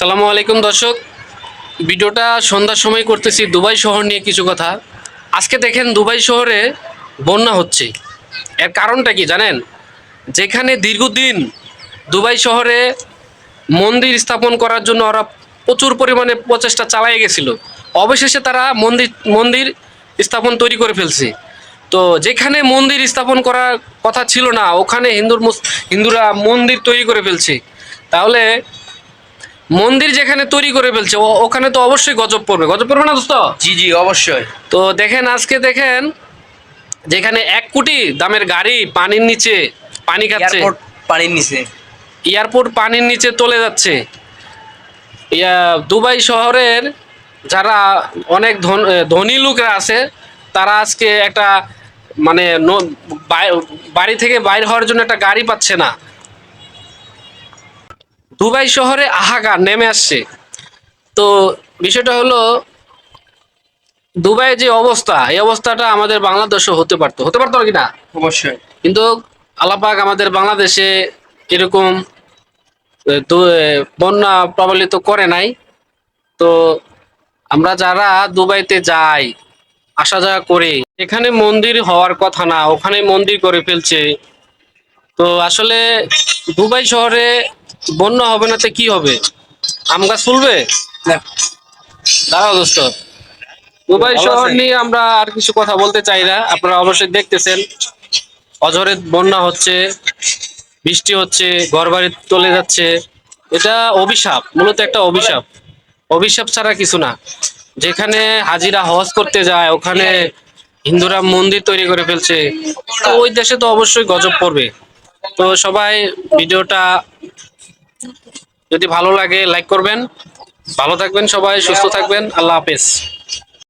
আসসালামু আলাইকুম দর্শক। ভিডিওটা সন্ধ্যার সময় করতেছি, দুবাই শহর নিয়ে কিছু কথা। আজকে দেখেন দুবাই শহরে বন্যা হচ্ছে। এর কারণটা কি জানেন? যেখানে দীর্ঘদিন দুবাই শহরে মন্দির স্থাপন করার জন্য ওরা প্রচুর পরিমাণে প্রচেষ্টা চালিয়ে গেছিল। অবশেষে তারা মন্দির মন্দির স্থাপন তৈরি করে ফেলছে। তো যেখানে মন্দির স্থাপন করার কথা ছিল না, ওখানে হিন্দুর হিন্দুরা মন্দির তৈরি করে ফেলছে। তাহলে মন্দির যেখানে তৈরি করে ফেলছে ওখানে তো অবশ্যই গজব পড়বে। গজব পড়বে না দোস্ত? জি জি অবশ্যই। তো দেখেন আজকে দেখেন যেখানে এক কোটি দামের গাড়ি পানির নিচে পানি খাচ্ছে। পানির নিচে। এয়ারপোর্ট পানির নিচে চলে যাচ্ছে। ইয়া দুবাই শহরের যারা অনেক ধন- লোকরা আছে তারা আজকে একটা মানে বাড়ি থেকে বাইর হওয়ার জন্য একটা গাড়ি পাচ্ছে না। দুবাই শহরে আহাকার নেমে আসছে। তো বিষয়টা হলো দুবাইয়ের যে অবস্থা এই অবস্থাটা আমাদের বাংলাদেশে হতে পারতো। হতে পারতো কি না? অবশ্যই। কিন্তু আলাপাক আমাদের বাংলাদেশে এরকম বন্যা প্রবলিত করে নাই। তো আমরা যারা দুবাইতে যাই আসা যাওয়া করি এখানে মন্দির হওয়ার কথা না ওখানে মন্দির করে ফেলছে। তো আসলে দুবাই শহরে বন্যা হবে না তো কি হবে? আম গাছ ফুলবে? দাঁড়াও দোস্ত। দুবাই শহর নিয়ে আমরা আর কিছু কথা বলতে চাই না। আপনারা অবশ্যই দেখতেছেন। অঝরে বন্যা হচ্ছে বৃষ্টি হচ্ছে ঘরবাড়ি চলে যাচ্ছে। এটা অভিশাপ মূলত একটা অভিশাপ। অভিশাপ ছাড়া কিছু না। যেখানে হাজিরা হজ করতে যায় ওখানে হিন্দুরা মন্দির তৈরি করে ফেলছে। তো ওই দেশে তো অবশ্যই গজব পড়বে। তো সবাই ভিডিওটা যদি ভালো লাগে লাইক করবেন। ভালো থাকবেন সবাই সুস্থ থাকবেন। আল্লাহ হাফেজ।